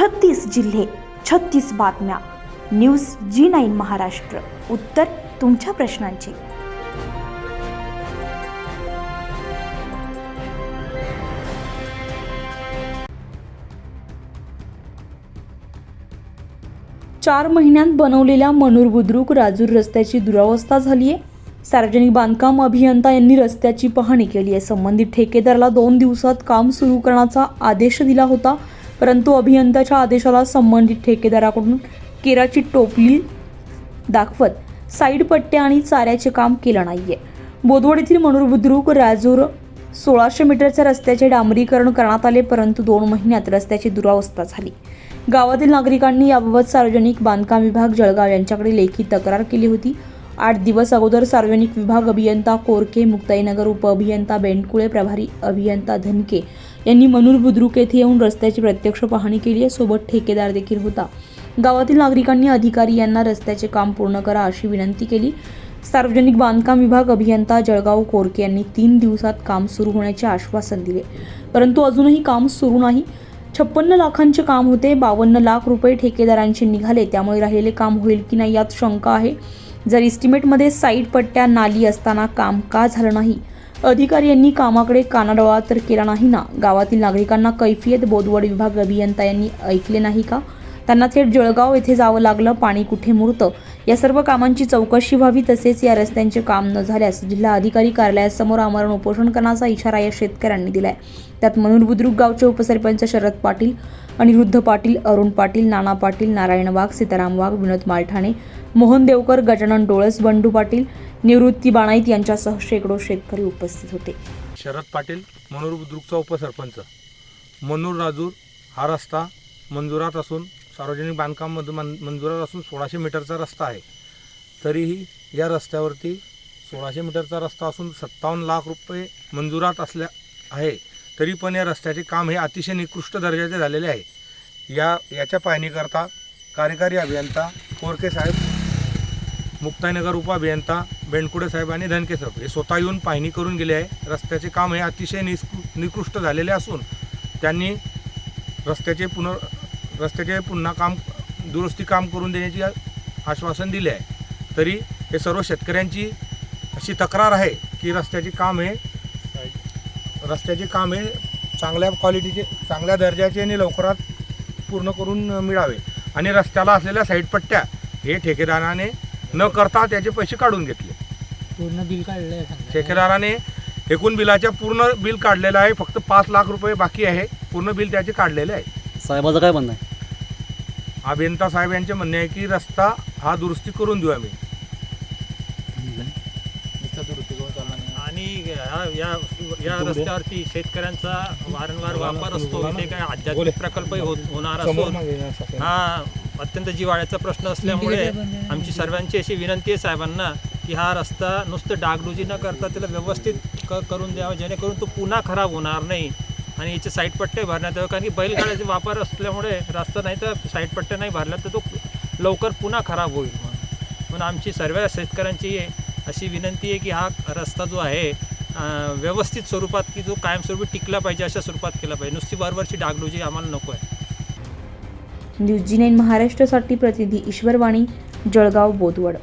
छत्तीस जिल्हे छत्तीस बातम्या. News G nine Maharashtra. उत्तर तुमच्या प्रश्नांची. चार महिन्यात बनवलेल्या मनूर बुद्रुक राजूर रस्त्याची दुरावस्था झाली आहे सार्वजनिक बांधकाम अभियंता यांनी रस्त्याची पाहणी केली आहे संबंधित ठेकेदाराला दोन दिवसात काम सुरू करण्याचा आदेश दिला होता. परंतु अभियंत्याच्या आदेशाला संबंधित ठेकेदाराकडून केराची टोपली दाखवत साईड पट्ट्या आणि चाऱ्याचे काम केलं नाहीये. बोदवड येथील मनोरबुद्रुक राजूर सोळाशे मीटरच्या रस्त्याचे डांबरीकरण करण्यात आले परंतु दोन महिन्यात रस्त्याची दुरावस्था झाली. गावातील नागरिकांनी याबाबत सार्वजनिक बांधकाम विभाग जळगाव यांच्याकडे लेखी तक्रार केली होती. आठ दिवस अगोदर सार्वजनिक विभाग अभियंता कोरके मुक्ताईनगर उपअभियंता बेंडकुळे प्रभारी अभियंता धनके यांनी मनूर बुद्रुक येथे येऊन रस्त्याची प्रत्यक्ष पाहणी केली आहे. सोबत ठेकेदार देखील होता. गावातील नागरिकांनी अधिकारी यांना रस्त्याचे काम पूर्ण करा अशी विनंती केली. सार्वजनिक बांधकाम विभाग अभियंता जळगाव कोरके यांनी तीन दिवसात काम सुरू होण्याचे आश्वासन दिले. परंतु अजूनही काम सुरू नाही. छप्पन्न लाखांचे काम होते. बावन्न लाख रुपये ठेकेदारांचे निघाले. त्यामुळे राहिलेले काम होईल की नाही यात शंका आहे. जर इस्टिमेटमध्ये साईड पट्ट्या नाली असताना काम का झालं नाही? अधिकारी यांनी कामाकडे कानाडोळा तर केला नाही ना? गावातील नागरिकांना कैफियत बोदवड विभाग अभियंता यांनी ऐकले नाही का? त्यांना थेट जळगाव येथे जावं लागलं पाणी कुठे मुरतं? या सर्व कामांची चौकशी व्हावी तसेच या रस्त्यांचे काम न झाल्यास जिल्हा अधिकारी कार्यालयासमोर आमरण उपोषण करण्याचा इशारा या शेतकऱ्यांनी दिलाय. त्यात मनूर बुद्रुक गावचे उपसरपंच शरद पाटील अनिरुद्ध पाटील अरुण पाटील नाना पाटील नारायण वाघ सीताराम वाघ विनोद मालठाणे मोहन देवकर गजानन डोळस बंडू पाटील निवृत्ती बाणाईत यांच्यासह शेकडो शेतकरी उपस्थित होते. शरद पाटील मनोर बुद्रुकचा उपसरपंच. मनोर राजूर हा रस्ता मंजुरात असून सार्वजनिक बांधकाम मन मंजुरात असून सोळाशे मीटरचा रस्ता आहे. तरीही या रस्त्यावरती सोळाशे मीटरचा रस्ता असून सत्तावन्न लाख रुपये मंजुरात असल्या आहे. तरी पण या रस्त्याचे काम हे अतिशय निकृष्ट दर्जाचे झालेले आहे. या याच्या पाहणीकरता कार्यकारी अभियंता कोरके साहेब मुक्ताईनगर उपअभियंता बेंडकुडे साहेब आणि धनके साहेब हे स्वतः येऊन पाहणी करून गेले आहे. रस्त्याचे काम हे अतिशय निस्कृ निकृष्ट झालेले असून त्यांनी रस्त्याचे पुनर् रस्त्याचे पुन्हा काम दुरुस्ती काम करून देण्याची आश्वासन दिले आहे. तरी हे सर्व शेतकऱ्यांची अशी तक्रार आहे की रस्त्याचे काम हे रस्त्याचे काम हे चांगल्या क्वालिटीचे चांगल्या दर्जाचे आणि लवकरात पूर्ण करून मिळावे. आणि रस्त्याला असलेल्या साईड पट्ट्या हे ठेकेदाराने न करता त्याचे पैसे काढून घेतले. पूर्ण बिल काढलं. ठेकेदाराने एकूण बिलाच्या पूर्ण बिल काढलेलं आहे. फक्त पाच लाख रुपये बाकी आहे. पूर्ण बिल त्याचे काढलेले आहे. साहेबाचं काय म्हणणं आहे? अभियंता साहेब यांचे म्हणणे आहे की रस्ता हा दुरुस्ती करून देऊ आम्ही. आणि ह्या या या रस्त्यावरती शेतकऱ्यांचा वारंवार वापर असतो इथे काय आध्यात्मिक प्रकल्पही होत होणार असून हा अत्यंत जिव्हाळ्याचा प्रश्न असल्यामुळे आमची सर्वांची अशी विनंती आहे साहेबांना की हा रस्ता नुसतं डागडुजी न करता त्याला व्यवस्थित करून द्यावा जेणेकरून तो पुन्हा खराब होणार नाही. आणि याचे साईड पट्टे भरण्यात यावे. कारण की बैलगाड्याचा वापर असल्यामुळे रस्ता नाही तर साईड पट्टे नाही भरला तर तो लवकर पुन्हा खराब होईल म्हणून. म्हणून आमची सर्व शेतकऱ्यांची अशी विनंती आहे की हा रस्ता जो आहे व्यवस्थित स्वरूपात की जो कायमस्वरूपी टिकला पाहिजे अशा स्वरूपात केला पाहिजे. नुसती वरवरची डागडुजी आम्हाला नको आहे. न्यूज जी नाईन महाराष्ट्रासाठी प्रतिनिधी ईश्वरवाणी जळगाव बोदवड